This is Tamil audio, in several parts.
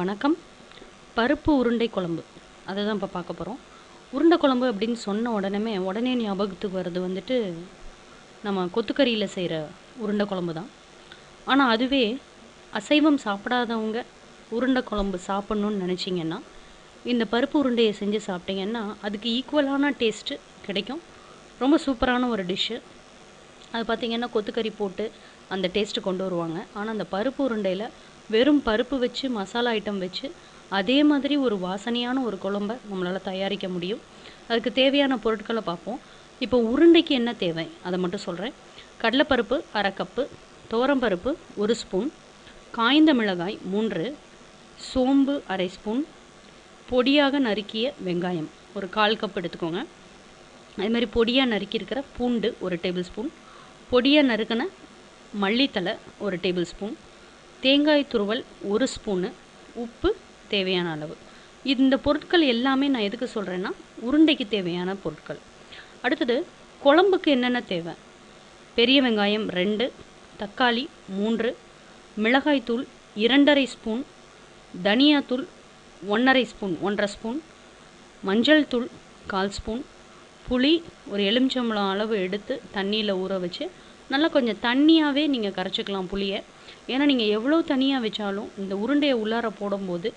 வணக்கம். பருப்பு உருண்டை குழம்பு. அதை தான் இப்போ பார்க்க போகிறோம் உருண்டை குழம்பு அப்படின்னு சொன்ன உடனே உடனே ஞாபகத்துக்கு வர்றது வந்துட்டு நம்ம கொத்துக்கறியில் செய்கிற உருண்டை குழம்பு தான். ஆனால் அதுவே அசைவம் சாப்பிடாதவங்க உருண்டை குழம்பு சாப்பிட்ணுன்னு நினச்சிங்கன்னா இந்த பருப்பு உருண்டையை செஞ்சு சாப்பிட்டீங்கன்னா அதுக்கு ஈக்குவலான டேஸ்ட்டு கிடைக்கும். ரொம்ப சூப்பரான ஒரு டிஷ்ஷு அது பார்த்திங்கன்னா கொத்துக்கறி போட்டு அந்த டேஸ்ட்டு கொண்டு வருவாங்க. ஆனால் அந்த பருப்பு உருண்டையில் வெறும் பருப்பு வச்சு மசாலா ஐட்டம் வச்சு அதே மாதிரி ஒரு வாசனையான ஒரு குழம்ப நம்மளால் தயாரிக்க முடியும். அதுக்கு தேவையான பொருட்களை பார்ப்போம். இப்போ உருண்டைக்கு என்ன தேவை? அதை மட்டும் சொல்கிறேன் கடலைப்பருப்பு அரை கப்பு துவரம்பருப்பு ஒரு ஸ்பூன் காய்ந்த மிளகாய் மூன்று சோம்பு அரை ஸ்பூன் பொடியாக நறுக்கிய வெங்காயம் ஒரு கால் கப் எடுத்துக்கோங்க. அதே மாதிரி பொடியாக நறுக்கியிருக்கிற பூண்டு ஒரு டேபிள் ஸ்பூன் பொடியாக நறுக்கின மல்லித்தலை ஒரு டேபிள் ஸ்பூன் தேங்காய் துருவல் ஒரு ஸ்பூனு உப்பு தேவையான அளவு. இந்த பொருட்கள் எல்லாமே நான் எதுக்கு சொல்கிறேன்னா உருண்டைக்கு தேவையான பொருட்கள். அடுத்தது குழம்புக்கு என்னென்ன தேவை? பெரிய வெங்காயம் ரெண்டு தக்காளி மூன்று மிளகாய்த்தூள் இரண்டரை ஸ்பூன் தனியாத்தூள் ஒன்றரை ஸ்பூன் ஒன்றரை ஸ்பூன் மஞ்சள் தூள் கால் ஸ்பூன் புளி ஒரு எலுமிச்சம்பழம் அளவு எடுத்து தண்ணியில் ஊற வச்சு நல்லா கொஞ்சம் தண்ணியாகவே நீங்கள் கரைச்சிக்கலாம் புளியை. ஏன்னா நீங்கள் எவ்வளோ தனியாக வச்சாலும் இந்த உருண்டையை உள்ளார போடும்போது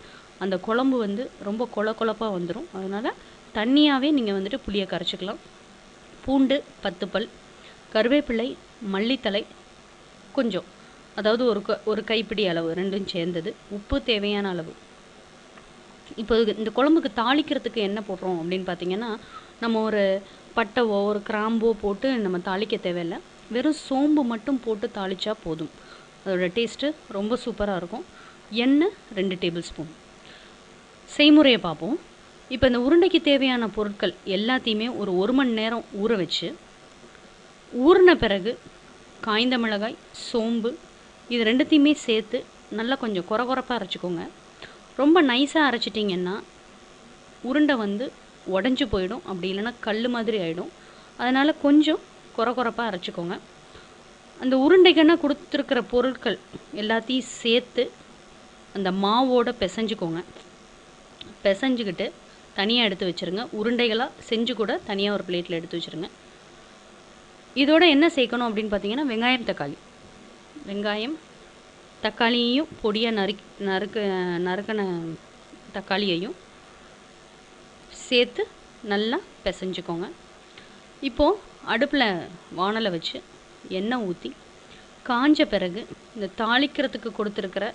அந்த குழம்பு வந்து ரொம்ப கொல கொலப்பாக வந்துடும் அதனால் தண்ணியாகவே நீங்கள் வந்துட்டு புளியை கரைச்சிக்கலாம். பூண்டு பத்து பல் கருவேப்பிலை மல்லித்தலை கொஞ்சம். அதாவது ஒரு க ஒரு கைப்பிடி அளவு ரெண்டும் சேர்ந்தது. உப்பு தேவையான அளவு. இப்போ இந்த குழம்புக்கு தாளிக்கிறதுக்கு என்ன போடுறோம் அப்படின்னு பார்த்தீங்கன்னா நம்ம ஒரு பட்டவோ ஒரு கிராம்போ போட்டு நம்ம தாளிக்க தேவையில்லை. வெறும் சோம்பு மட்டும் போட்டு தாளிச்சா போதும். அதோட டேஸ்ட்டு ரொம்ப சூப்பராக இருக்கும். எண்ணெய் ரெண்டு டேபிள் ஸ்பூன். செய்முறையை பார்ப்போம். இப்போ இந்த உருண்டைக்கு தேவையான பொருட்கள் எல்லாத்தையுமே ஒரு ஒரு மணி நேரம் ஊற வச்சு ஊறின பிறகு காய்ந்த மிளகாய் சோம்பு இது ரெண்டுத்தையுமே சேர்த்து நல்லா கொஞ்சம் குறை குறைப்பாக அரைச்சிக்கோங்க. ரொம்ப நைஸாக அரைச்சிட்டிங்கன்னா உருண்டை வந்து உடஞ்சி போயிடும். அப்படி இல்லைன்னா கல் மாதிரி ஆகிடும் அதனால் கொஞ்சம் குறை குறைப்பாக அரைச்சிக்கோங்க. அந்த உருண்டைக்குன்னா கொடுத்துருக்கிற பொருட்கள் எல்லாத்தையும் சேர்த்து அந்த மாவோட பிசைஞ்சுக்கோங்க. பிசைஞ்சுக்கிட்டு தனியாக எடுத்து வச்சுருங்க. உருண்டைகளாக செஞ்சு கூட தனியாக ஒரு பிளேட்டில் எடுத்து வச்சுருங்க. இதோட என்ன சேர்க்கணும் அப்படின்னு பார்த்தீங்கன்னா வெங்காயம் தக்காளி. வெங்காயம் தக்காளியையும் பொடியாக நறுக் நறுக்க நறுக்கின தக்காளியையும் சேர்த்து நல்லா பிசைஞ்சுக்கோங்க. இப்போது அடுப்பில் வானலை வச்சு எண்ணெய் ஊற்றி காஞ்ச பிறகு இந்த தாளிக்கிறதுக்கு கொடுத்துருக்கிற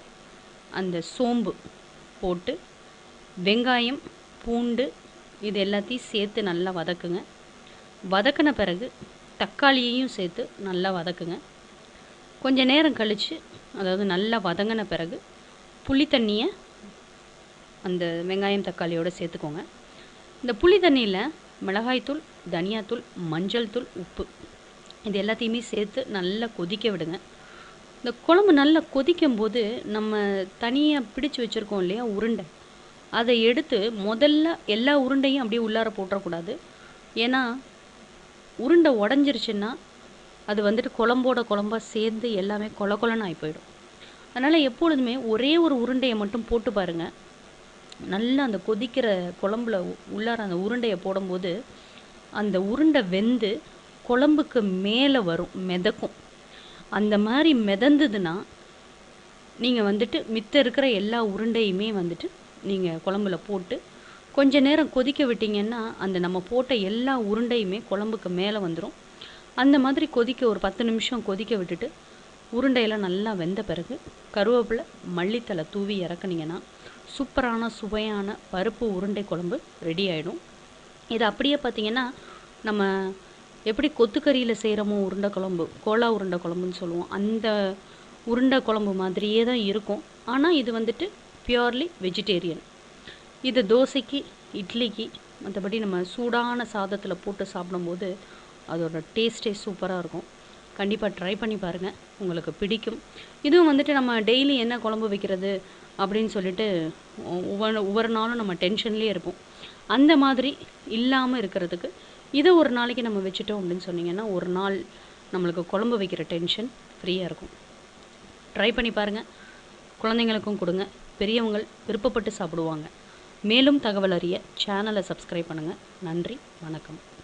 அந்த சோம்பு போட்டு வெங்காயம் பூண்டு இது எல்லாத்தையும் சேர்த்து நல்லா வதக்குங்க. வதக்கின பிறகு தக்காளியையும் சேர்த்து நல்லா வதக்குங்க. கொஞ்ச நேரம் கழித்து அதாவது நல்லா வதங்கின பிறகு புளி தண்ணியை அந்த வெங்காயம் தக்காளியோடு சேர்த்துக்கோங்க. இந்த புளி தண்ணியில் மிளகாய்த்தூள் தனியாத்தூள் மஞ்சள் தூள் உப்பு இது எல்லாத்தையுமே சேர்த்து நல்லா கொதிக்க விடுங்க. இந்த குழம்பு நல்லா கொதிக்கும் போது நம்ம தனியாக பிடிச்சு வச்சுருக்கோம் இல்லையா உருண்டை. அதை எடுத்து முதல்ல எல்லா உருண்டையும் அப்படியே உள்ளார போட்டுறக்கூடாது. ஏன்னா உருண்டை உடஞ்சிருச்சுன்னா அது வந்துட்டு குழம்போட குழம்பாக சேர்ந்து எல்லாமே கொல கொலன்னு ஆகி போயிடும் அதனால் எப்பொழுதுமே ஒரே ஒரு உருண்டையை மட்டும் போட்டு பாருங்கள் நல்லா அந்த கொதிக்கிற குழம்புல உள்ளார அந்த உருண்டையை போடும்போது அந்த உருண்டை வெந்து குழம்புக்கு மேலே வரும் மிதக்கும். அந்த மாதிரி மிதந்ததுன்னா நீங்கள் வந்துட்டு மித்த இருக்கிற எல்லா உருண்டையுமே வந்துட்டு நீங்கள் குழம்புல போட்டு கொஞ்ச நேரம் கொதிக்க விட்டீங்கன்னா அந்த நம்ம போட்ட எல்லா உருண்டையுமே குழம்புக்கு மேலே வந்துடும் அந்த மாதிரி கொதிக்க ஒரு பத்து நிமிஷம் கொதிக்க விட்டுட்டு உருண்டையெல்லாம் நல்லா வெந்த பிறகு கருவேப்பிலை மல்லித்தலை தூவி இறக்குனீங்கன்னா சூப்பரான சுவையான பருப்பு உருண்டை குழம்பு ரெடி ஆகிடும் இது அப்படியே பார்த்தீங்கன்னா நம்ம எப்படி கொத்துக்கறியில் செய்கிறோமோ உருண்டை குழம்பு கோலா உருண்டை குழம்புன்னு சொல்லுவோம். அந்த உருண்டை குழம்பு மாதிரியே தான் இருக்கும். ஆனால் இது வந்துட்டு பியூர்லி வெஜிடேரியன் இது தோசைக்கு இட்லிக்கு மற்றபடி நம்ம சூடான சாதத்தில் போட்டு சாப்பிடும்போது அதோட டேஸ்ட்டே சூப்பராக இருக்கும். கண்டிப்பாக ட்ரை பண்ணி பாருங்கள் உங்களுக்கு பிடிக்கும். இதுவும் வந்துட்டு நம்ம டெய்லி என்ன குழம்பு வைக்கிறது அப்படின்னு சொல்லிட்டு ஒவ்வொரு ஒவ்வொரு நாளும் நம்ம டென்ஷன்லேயே இருப்போம். அந்த மாதிரி இல்லாமல் இருக்கிறதுக்கு இதை ஒரு நாளைக்கு நம்ம வச்சுட்டோம் அப்படின்னு சொன்னீங்கன்னா ஒரு நாள் நம்மளுக்கு குழம்பு வைக்கிற டென்ஷன் ஃப்ரீயாக இருக்கும். ட்ரை பண்ணி பாருங்கள் குழந்தைங்களுக்கும் கொடுங்க. பெரியவங்கள் விருப்பப்பட்டு சாப்பிடுவாங்க. மேலும் தகவல் அறிய சேனலை சப்ஸ்கிரைப் பண்ணுங்கள் நன்றி வணக்கம்.